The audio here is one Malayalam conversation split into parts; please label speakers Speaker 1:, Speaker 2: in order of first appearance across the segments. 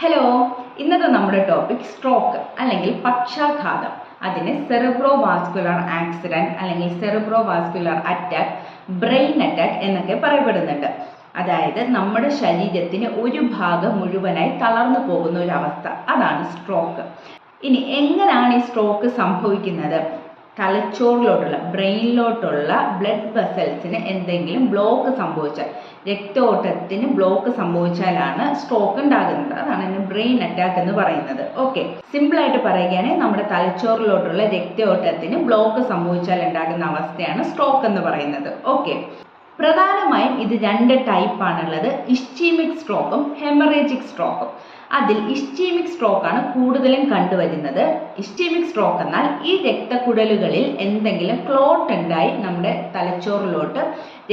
Speaker 1: ഹലോ ഇന്നത്തെ നമ്മുടെ ടോപ്പിക് സ്ട്രോക്ക് അല്ലെങ്കിൽ പക്ഷാഘാതം. അതിന് സെറിബ്രോ വാസ്കുലർ ആക്സിഡന്റ് അല്ലെങ്കിൽ cerebro vascular attack brain attack എന്നൊക്കെ പറയപ്പെടുന്നുണ്ട്. അതായത് നമ്മുടെ ശരീരത്തിന് ഒരു ഭാഗം മുഴുവനായി തളർന്നു പോകുന്ന ഒരു അവസ്ഥ. അതാണ് സ്ട്രോക്ക് ഇനി എങ്ങനെയാണ് ഈ സ്ട്രോക്ക് സംഭവിക്കുന്നത്? തലച്ചോറിലോട്ടുള്ള ബ്രെയിനിലോട്ടുള്ള ബ്ലഡ് വെസൽസിന് എന്തെങ്കിലും ബ്ലോക്ക് സംഭവിച്ചാൽ രക്തോട്ടത്തിന് ബ്ലോക്ക് സംഭവിച്ചാലാണ് സ്ട്രോക്ക് ഉണ്ടാകുന്നത്. അതാണ് അതിന് ബ്രെയിൻ അറ്റാക്ക് എന്ന് പറയുന്നത്. ഓക്കെ സിമ്പിൾ ആയിട്ട് പറയുകയാണെങ്കിൽ നമ്മുടെ തലച്ചോറിലോട്ടുള്ള രക്തയോട്ടത്തിന് ബ്ലോക്ക് സംഭവിച്ചാൽ ഉണ്ടാകുന്ന അവസ്ഥയാണ് സ്ട്രോക്ക് എന്ന് പറയുന്നത്. ഓക്കെ പ്രധാനമായും ഇത് രണ്ട് ടൈപ്പാണുള്ളത് ഇസ്ചീമിക് സ്ട്രോക്കും ഹെമറേജിക് സ്ട്രോക്കും അതിൽ ഇസ്റ്റീമിക് സ്ട്രോക്ക് ആണ് കൂടുതലും കണ്ടുവരുന്നത്. ഇസ്റ്റീമിക് സ്ട്രോക്ക് എന്നാൽ ഈ രക്തക്കുഴലുകളിൽ എന്തെങ്കിലും ക്ലോട്ട് ഉണ്ടായി നമ്മുടെ തലച്ചോറിലോട്ട്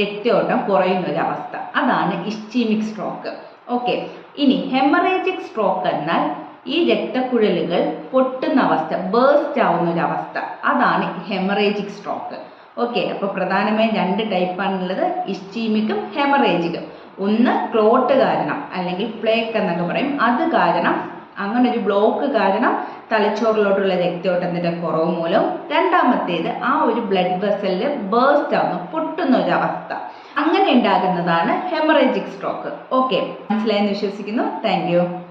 Speaker 1: രക്തയോട്ടം കുറയുന്ന ഒരു അവസ്ഥ. അതാണ് ഇസ്റ്റീമിക് സ്ട്രോക്ക് ഓക്കെ ഇനി ഹെമറേജിക് സ്ട്രോക്ക് എന്നാൽ ഈ രക്തക്കുഴലുകൾ പൊട്ടുന്ന അവസ്ഥ ബേസ്റ്റ് ആവുന്ന ഒരു അവസ്ഥ. അതാണ് ഹെമറേജിക് സ്ട്രോക്ക് ഓക്കെ അപ്പോൾ പ്രധാനമായും രണ്ട് ടൈപ്പാണുള്ളത് ഇസ്റ്റീമിക്കും ഹെമറേജിക്കും ഒന്ന് ക്ലോട്ട് കാരണം അല്ലെങ്കിൽ പ്ലേക്ക് എന്നൊക്കെ പറയും. അത് കാരണം അങ്ങനെ ഒരു ബ്ലോക്ക് കാരണം തലച്ചോറിലോട്ടുള്ള രക്തയോട്ടത്തിന്റെ കുറവ് മൂലം രണ്ടാമത്തേത് ആ ഒരു ബ്ലഡ് വെസലിൽ ബേസ്റ്റ് ആവുന്നു പൊട്ടുന്ന ഒരു അവസ്ഥ. അങ്ങനെ ഉണ്ടാകുന്നതാണ് ഹെമറേജിക് സ്ട്രോക്ക് ഓക്കെ മനസ്സിലായെന്ന് വിശ്വസിക്കുന്നു. താങ്ക്